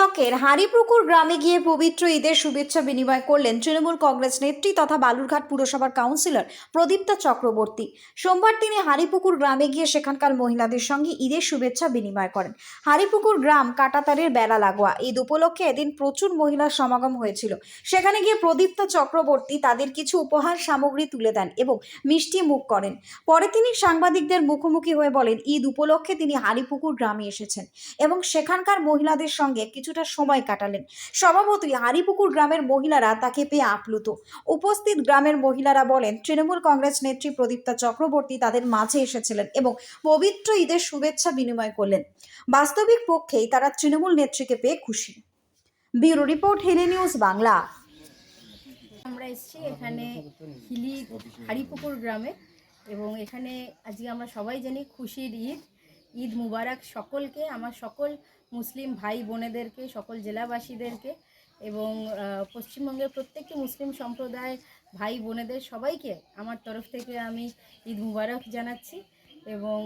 ব্লকের হারিপুকুর গ্রামে গিয়ে পবিত্র ঈদের শুভেচ্ছা বিনিময় করলেন তৃণমূল কংগ্রেস নেত্রী তথা বালুরঘাট পুরসভার কাউন্সিলর প্রদীপ্তা চক্রবর্তী। সোমবার তিনি হারিপুকুর গ্রামে গিয়ে সেখানকার মহিলাদের সঙ্গে ঈদের শুভেচ্ছা বিনিময় করেন। হারিপুকুর গ্রাম কাটাতারের বেলা লাগোয়া। ঈদ উপলক্ষে এদিন প্রচুর মহিলার সমাগম হয়েছিল। সেখানে গিয়ে প্রদীপ্তা চক্রবর্তী তাদের কিছু উপহার সামগ্রী তুলে দেন এবং মিষ্টি মুখ করেন। পরে তিনি সাংবাদিকদের মুখোমুখি হয়ে বলেন, ঈদ উপলক্ষে তিনি হারিপুকুর গ্রামে এসেছেন এবং সেখানকার মহিলাদের সঙ্গে কিছুটা সময় কাটালেন। স্বভাবতই হারিপুকুর গ্রামের মহিলারা তাকে পেয়ে আপ্লুত। উপস্থিত গ্রামের মহিলারা বলেন, তৃণমূল কংগ্রেস নেত্রী প্রদীপ্তা চক্রবর্তী তাদের মাঝে এসেছিলেন এবং পবিত্র ঈদের শুভেচ্ছা বিনিময় করলেন। বাস্তবিক পক্ষেই তারা তৃণমূল নেত্রীকে পেয়ে খুশি। Bureau report Hili news Bangla. আমরা এসেছি এখানে হিলি হাড়িপুকুর গ্রামে এবং এখানে আজকে আমরা সবাই জানি খুশির ঈদ। ঈদ মুবারক সকলকে, আমার সকল মুসলিম ভাই বোনেদেরকে, সকল জেলাবাসীদেরকে এবং পশ্চিমবঙ্গের প্রত্যেকটি মুসলিম সম্প্রদায়ের ভাই বোনেদের সবাইকে আমার তরফ থেকে আমি ঈদ মুবারক জানাচ্ছি এবং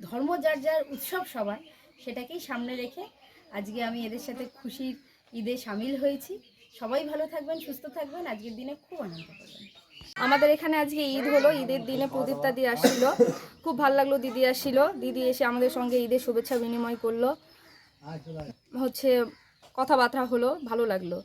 ধর্ম যার যার উৎসব সবার সেটাকেই সামনে রেখে আজকে আমি এদের সাথে খুশির ঈদে সামিল হয়েছি। সবাই ভালো থাকবেন, সুস্থ থাকবেন। আজকের দিনে খুব আনন্দ করবেন। আমাদের এখানে আজকে ঈদ হলো, ঈদের দিনে প্রদীপ দিয়ে আসছিল। খুব ভালো লাগল, দিদি আসছিল। দিদি এসে আমাদের সঙ্গে ঈদের শুভেচ্ছা বিনিময় করল। হচ্ছে, কথাবার্তা হলো, ভালো লাগল।